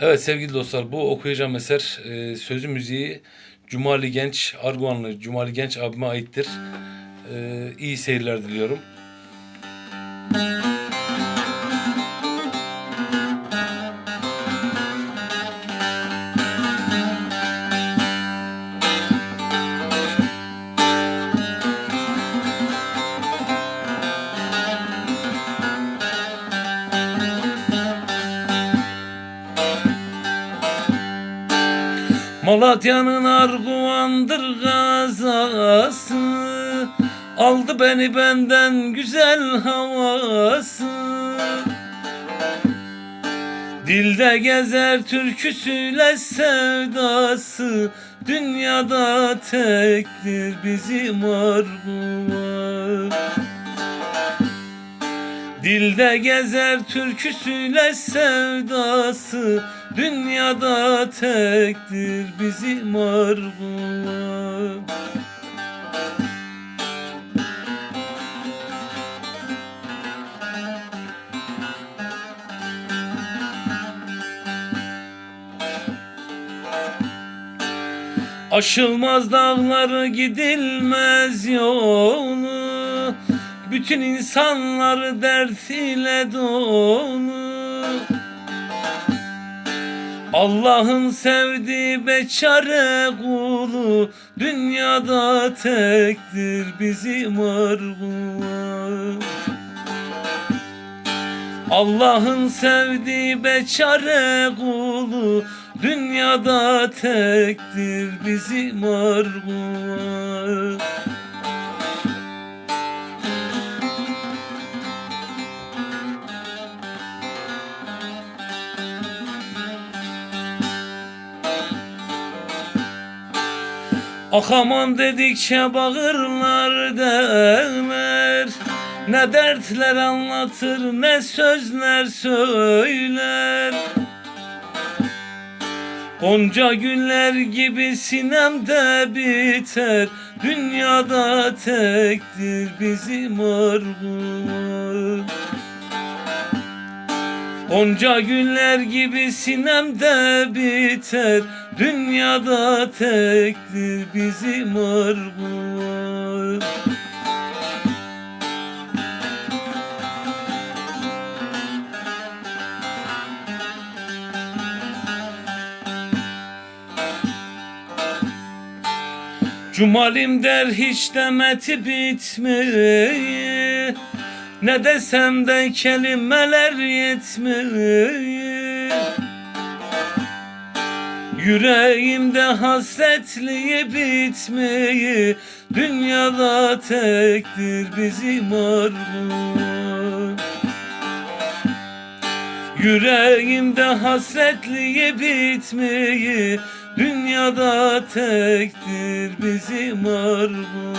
Evet sevgili dostlar bu okuyacağım eser e, sözü müziği Cumali Genç Arguvanlı Cumali Genç abime aittir. E, iyi seyirler diliyorum. Malatya'nın Arguvan'dır gazası. Aldı beni benden güzel havası. Dilde gezer türküsüyle sevdası. Dünyada tektir bizim Arguvan Dilde gezer türküsüyle sevdası Dünyada tektir bizim Arguvan Aşılmaz dağları gidilmez yolu Bütün insanlar dert ile dolu. Allah'ın sevdiği beçare kulu Dünyada tektir bizim Arguvan Allah'ın sevdiği beçare kulu Dünyada tektir bizim Akaman dedikçe bağırlar derler Ne dertler anlatır ne sözler söyler. Gonca güller gibi sinemde biter. Dünyada tektir bizim Arguvan Gonca güller gibi sinemde biter Dünyada tektir bizim Arguvan Cumalim der hiç demeti bitmiyor Ne desem de kelimeler yetmiyor Yüreğimde hasretliği bitmeyi Dünyada tektir bizim Arguvan Yüreğimde hasretliği bitmeyi Dünyada tektir bizim Arguvan